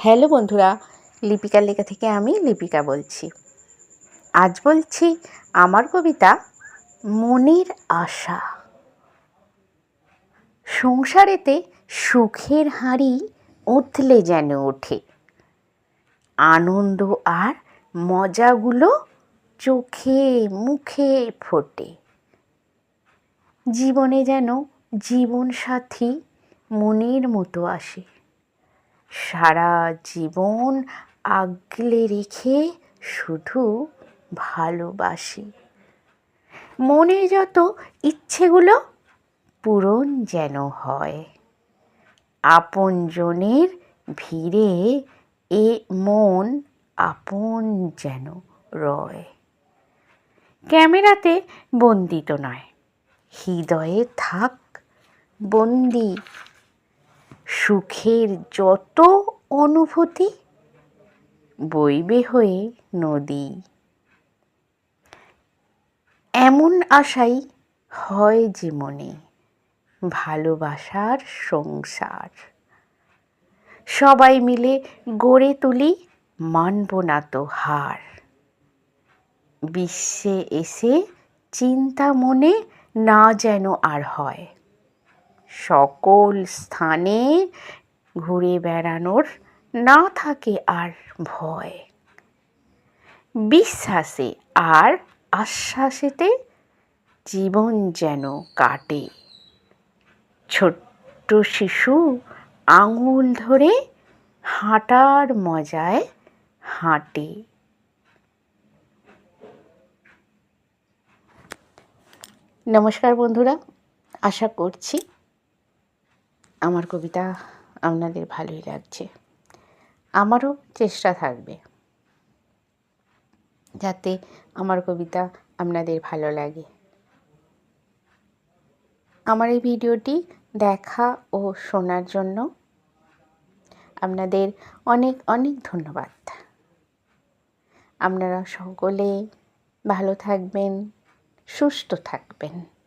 Hello বন্ধুরা, লিপিকার লেখা থেকে আমি লিপিকা বলছি। আজ বলছি আমার কবিতা মনের আশা। সংসারেতে সুখের হাঁড়ি উতলে যেন ওঠে। আনন্দ আর মজাগুলো চোখে মুখে ফোটে। জীবনে যেন জীবন সাথী মনের মতো আসে। সারা জীবন আগলে রেখে শুধু ভালোবাসি। মনে যত ইচ্ছেগুলো পূরণ যেন হয়। আপনজনের ভিড়ে এ মন আপন যেন রয়। ক্যামেরাতে বন্দিত নয়, হৃদয়ে থাক বন্দি সুখের যত অনুভূতি বইবে হয়ে নদী। এমন আশাই হয় মনে ভালোবাসার সংসার। সবাই মিলে গড়ে তুলি মানব না তো হার। বিশ্বে এসে চিন্তা মনে না যেন আর হয়। সকল স্থানে ঘুরে বেড়ানোর না থাকে আর ভয়। বিশ্বাসে আর আশ্বাসেতে জীবন যেন কাটে। ছোট্ট শিশু আঙুল ধরে হাঁটার মজায় হাঁটে। নমস্কার বন্ধুরা, আশা করছি আমার কবিতা আপনাদের ভালোই লাগছে। আমারও চেষ্টা থাকবে। যাতে আমার কবিতা আপনাদের ভালো লাগে। আমার এই ভিডিওটি দেখা ও শোনার জন্য আপনাদের অনেক অনেক ধন্যবাদ। আপনারা সকলে ভালো থাকবেন, সুস্থ থাকবেন।